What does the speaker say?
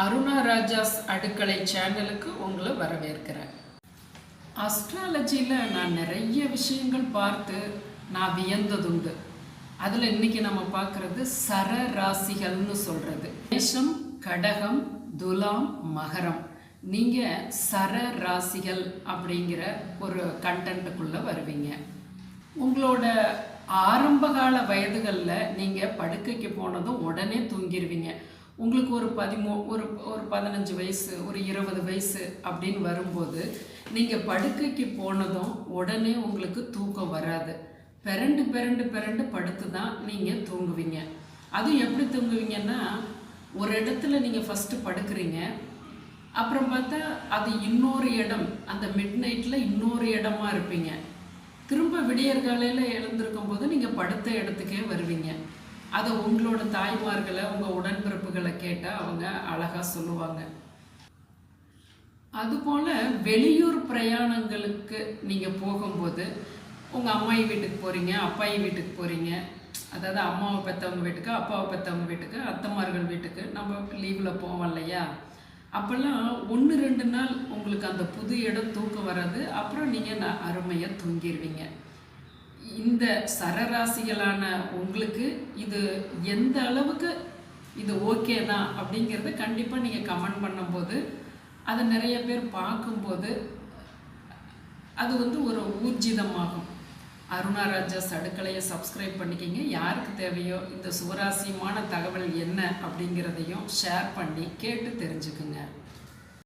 அருணா ராஜாஸ் அடுக்கலை சேனலுக்கு உங்களை வரவேற்கிறேன். அஸ்ட்ராலஜியில் நான் நிறைய விஷயங்கள் பார்த்து நான் வியந்ததுண்டு. அதில் இன்னைக்கு நம்ம பார்க்குறது சர ராசிகள்னு சொல்கிறது மேஷம் கடகம் துலாம் மகரம். நீங்கள் சர ராசிகள் அப்படிங்கிற ஒரு கண்டென்ட்டுக்குள்ளே வருவீங்க. உங்களோட ஆரம்பகால வயதுகளில் நீங்கள் படுக்கைக்கு போனதும் உடனே தூங்கிடுவீங்க உங்களுக்கு ஒரு பதிமூ ஒரு ஒரு பதினஞ்சு வயசு ஒரு இருபது வயசு அப்படின்னு வரும்போது நீங்கள் படுக்கைக்கு போனதும் உடனே உங்களுக்கு தூக்கம் வராது. பிறண்டு பிறண்டு பிறண்டு படுத்து தான் நீங்கள் தூங்குவீங்க. அதுவும் எப்படி தூங்குவீங்கன்னா ஒரு இடத்துல நீங்கள் ஃபஸ்ட்டு படுக்கிறீங்க. அப்புறம் பார்த்தா அது இன்னொரு இடம் அந்த மிட் நைட்டில் இன்னொரு இடமா இருப்பீங்க. திரும்ப விடியற்காலையில் எழுந்திருக்கும் போது நீங்கள் படுத்த இடத்துக்கே வருவீங்க. அதை உங்களோட தாய்மார்களை உங்கள் உடன்பிறப்புகளை கேட்டால் அவங்க அழகாக சொல்லுவாங்க. அதுபோல் வெளியூர் பிரயாணங்களுக்கு நீங்கள் போகும்போது உங்கள் அம்மாயி வீட்டுக்கு போகிறீங்க அப்பாயி வீட்டுக்கு போகிறீங்க அதாவது அம்மாவை பெற்றவங்க வீட்டுக்கு அப்பாவை பெற்றவங்க வீட்டுக்கு அத்தைமார்கள் வீட்டுக்கு நம்ம லீவில் போவோம் இல்லையா? அப்போல்லாம் ஒன்று ரெண்டு நாள் உங்களுக்கு அந்த புது இடம் தூக்கம் வராது. அப்புறம் நீங்கள் நான் அருமையாக தூங்கிடுவீங்க இந்த சரராசிகளான உங்களுக்கு இது எந்த அளவுக்கு இது ஓகே தான் அப்படிங்கிறத கண்டிப்பாக நீங்கள் கமெண்ட் பண்ணும்போது அதை நிறைய பேர் பார்க்கும்போது அது வந்து ஒரு ஊர்ஜிதமாகும். அருணா ராஜாஸ் அடுக்கலையை சப்ஸ்கிரைப் பண்ணிக்கிங்க. யாருக்கு தேவையோ இந்த சுவராசியமான தகவல் என்ன அப்படிங்கிறதையும் ஷேர் பண்ணி கேட்டு தெரிஞ்சுக்குங்க.